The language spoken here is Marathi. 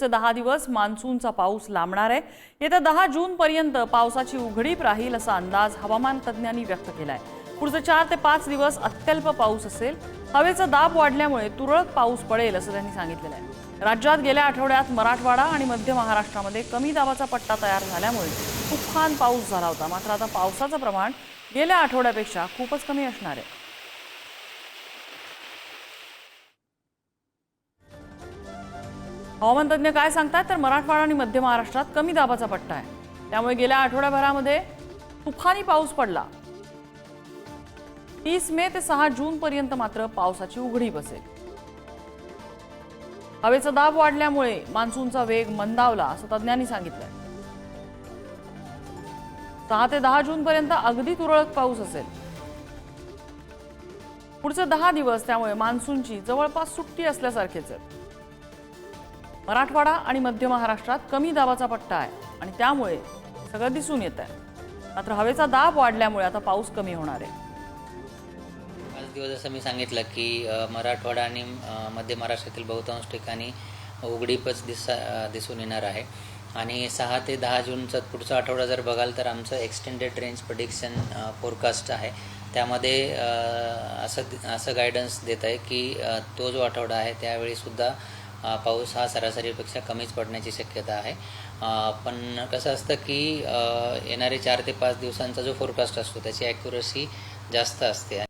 पुढचे दहा दिवस मान्सूनचा पाऊस लांबणार आहे. येत्या दहा जूनपर्यंत पावसाची उघडीप राहील असा अंदाज हवामान तज्ज्ञांनी व्यक्त केला आहे पुढचे चार ते पाच दिवस अत्यल्प पाऊस असेल. हवेचा दाब वाढल्यामुळे तुरळक पाऊस पडेल असं त्यांनी सांगितलेलं आहे. राज्यात गेल्या आठवड्यात मराठवाडा आणि मध्य महाराष्ट्रामध्ये कमी दाबाचा पट्टा तयार झाल्यामुळे तुफान पाऊस झाला होता. मात्र आता पावसाचं प्रमाण गेल्या आठवड्यापेक्षा खूपच कमी असणार आहे. हवामान तज्ज्ञ काय सांगतात तर मराठवाडा आणि मध्य महाराष्ट्रात कमी दाबाचा पट्टा आहे. त्यामुळे गेल्या आठवड्याभरामध्ये तुफानी पाऊस पडला. तीस मे ते सहा जून पर्यंत मात्र पावसाची उघडी बसेल. हवेचा दाब वाढल्यामुळे मान्सूनचा वेग मंदावला असं तज्ज्ञांनी सांगितलंय. सहा ते दहा जून पर्यंत अगदी तुरळक पाऊस असेल. पुढचे दहा दिवस त्यामुळे मान्सूनची जवळपास सुट्टी असल्यासारखेच आहे. मराठवाडा आणि मध्य महाराष्ट्रात कमी दाबाचा पट्टा आहे आणि त्यामुळे सगळं दिसून येत आहे मात्र हवेचा दाब वाढल्यामुळे आता पाऊस कमी होणार आहे. पाच दिवस जसं मी सांगितलं की मराठवाडा आणि मध्य महाराष्ट्रातील बहुतांश ठिकाणी उघडीपच दिसा दिसून येणार आहे. आणि सहा ते दहा जूनचा पुढचा आठवडा जर बघाल तर आमचं एक्सटेंडेड रेंज प्रडिक्शन फोरकास्ट आहे. त्यामध्ये असं असं गायडन्स देत आहे की तो जो आठवडा आहे त्यावेळीसुद्धा पाऊस हा सरासरीपेक्षा कमीच पडण्याची शक्यता आहे. पण कसं असतं की येणारे चार ते पाच दिवसांचा जो फोरकास्ट असतो त्याची ॲक्युरसी जास्त असते.